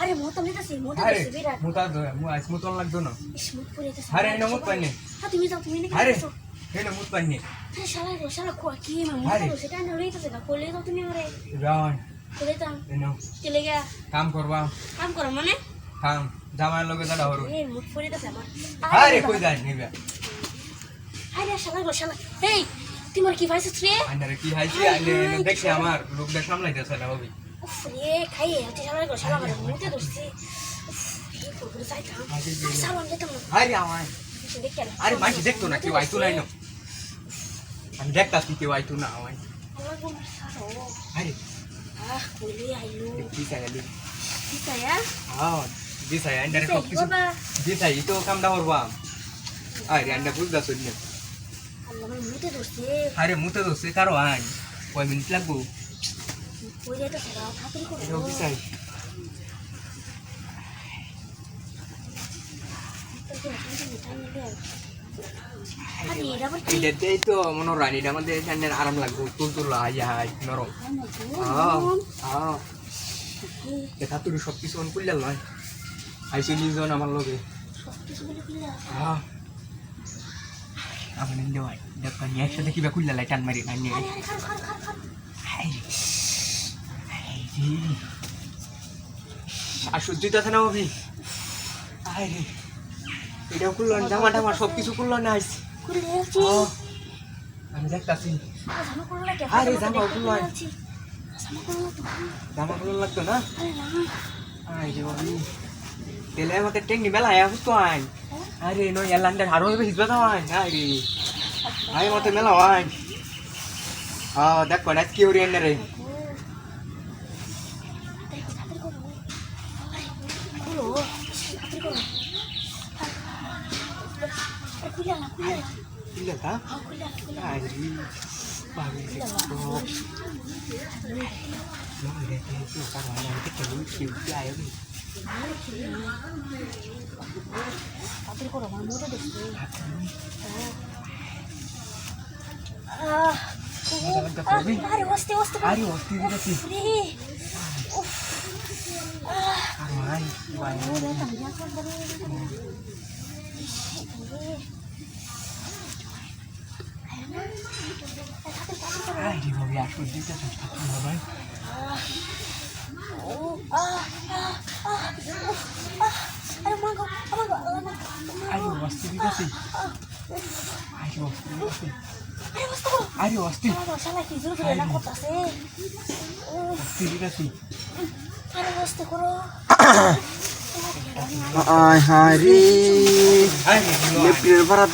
আরে নিতেছি বিরাট মু লাগতো না ইস পুড়ে আরে পাইনে হ্যাঁ তুমি যাও তুমি নাকি আরে পাইনে শালা গো শালা কি মা সেটা না লইতেছে না কোলে যাও তুমি আমারে রাওন কোলে যাও এনো চলে গিয়া কাম করবা কাম করো মানে কাম জামার লগে দাঁড়া হরো এই মুখ পুড়ে যেতেছে আমার আরে কই যাই নিবে আরে শালা গো শালা এই তোমার কি ভাইছে রে? আন্নারে কি হাইছি এনে দেখছি আমার লোকটা সামলাইতেছে না ভাবি। উফ রে খাই হচ্ছে শালা গো শালা আমার মুতে ধরছে। আরে, কিছু দেখতে না কেউ? আইতো নাই না। আমি দেখতাছি কেউ আইতো না আমায়। আরে। কি তায়া হ্যাঁ দিশাই আন্নারে সব কিছু দিশাই তো কামটা করবা আরে আন্না বুঝদাছ না? মুতে ধরছে। আরে মুতে সে কারও আই কয় মিনিট লাগবো? তো মনে আমাদের আরাম লাগবো তুল তুল হাই হাই নরম। দেখা তোর সব কিছু অন করলে নয়। আইসি নিজন আমার লগে। আমার নিন্দে ভাই দেখো নিয়ে একসাথে কিবা খুললে লাই টান মারি নাই নিয়ে আরে আরে খার খার খার খার হাই রে। হাই রে। আর সহ্য আছে না ভাবি? হাই রে। এটাও খুললো না জামা টামা সব কিছু খুললো না আইসি আমি দেখতাছি। আরে, জামা খুলে আয়। জামা তো। খুললো লাগতো না? আরে না। আই রে ভাবি। তেলে আমাকে টেকনি বেলা আয়া বুঝতো আই আরে নো এলান্ডে হারো হবে হিজবা দাও আই আই রে আই মতে মেলা আই আ দেখ কোন কি ওরি এনে রে দেখো তাড়াতাড়ি করো আরে খুলো তাড়াতাড়ি করো আরে খুলে না খুলে না কিলে তা হ্যাঁ খুলে না খুলে আই রে বাবি রে তো নো রে তে তো কারও আনা তে কে লুই কি উঠি আয় রে তাড়াতাড়ি করো আমার মুতে দেখছি আহ আরে ওস্তে ওস্তে আরে অস্তি দিতেছি রে উফ আহ আর মাই বাই ওরে তামিয়া কর বলে আই রে ভাবি আসো দিতেছ কি হবে ও আহ আহ আহ উফ আহ আরে মাগো আমাগো আমাগো আরে দিতেছি আরে দিতেছি আরে আমাগো শালা কি জোরে জোরে না করতাছে অস্তি দিতেছি আরে ওস্তে করো আয় হায় রে। আই রে এপ্রিল ভাড়া